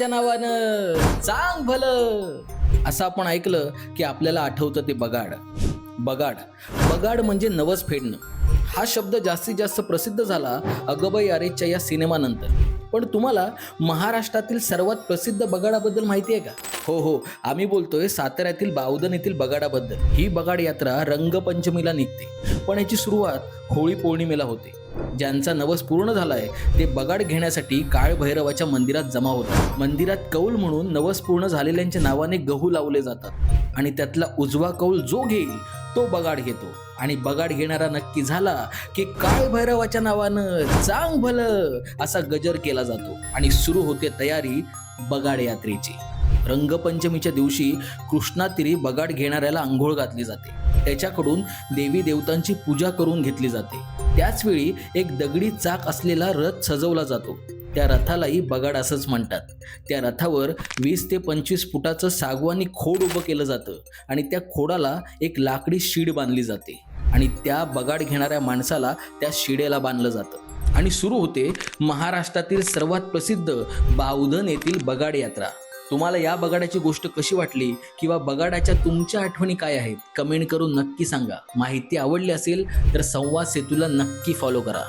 देवाच्या नावानं चांग भलं. असं आपण ऐकलं की आपल्याला आठवतं ते बगाड. बगाड. बगाड म्हणजे नवस फेडणं. हा शब्द जास्तीत जास्त प्रसिद्ध झाला अगबाई अरेच्या या सिनेमानंतर. पण तुम्हाला महाराष्ट्रातील सर्वात प्रसिद्ध बगाडाबद्दल माहिती आहे का? हो हो. आम्ही बोलतोय साताऱ्यातील बावधन येथील बगाडाबद्दल. ही बगाड यात्रा रंगपंचमीला निघते. पण याची सुरुवात होळी पौर्णिमेला होते. ज्यांचा नवस पूर्ण झालाय ते बगाड घेण्यासाठी काळभैरवाच्या मंदिरात जमा होतात. मंदिरात कौल म्हणून नवस पूर्ण झालेल्यांच्या नावाने गहू लावले जातात. आणि त्यातला उजवा कौल जो घेईल तो बगाड घेतो. आणि बगाड घेणारा नक्की झाला की काळ भैरवाच्या नावानं चांग भलं असा गजर केला जातो. आणि सुरू होते तयारी बगाड यात्रेची. रंगपंचमीच्या दिवशी कृष्णातिरी बगाड घेणाऱ्याला आंघोळ घातली जाते. त्याच्याकडून देवी देवतांची पूजा करून घेतली जाते. त्याचवेळी एक दगडी चाक असलेला रथ सजवला जातो. त्या रथालाही बगाड असंच म्हणतात. त्या रथावर वीस ते पंचवीस फुटाचं सागवानी खोड उभं केलं जातं आणि त्या खोडाला एक लाकडी शीड बांधली जाते. आणि त्या बगाड घेणाऱ्या माणसाला त्या शिडेला बांधलं जातं. आणि सुरू होते महाराष्ट्रातील सर्वात प्रसिद्ध बावधन येथील बगाड यात्रा. तुम्हाला या बगाडाची गोष्ट कशी वाटली किंवा बगाडाच्या तुमच्या आठवणी काय आहेत? कमेंट करून नक्की सांगा. माहिती आवडली असेल तर संवाद सेतूला नक्की फॉलो करा.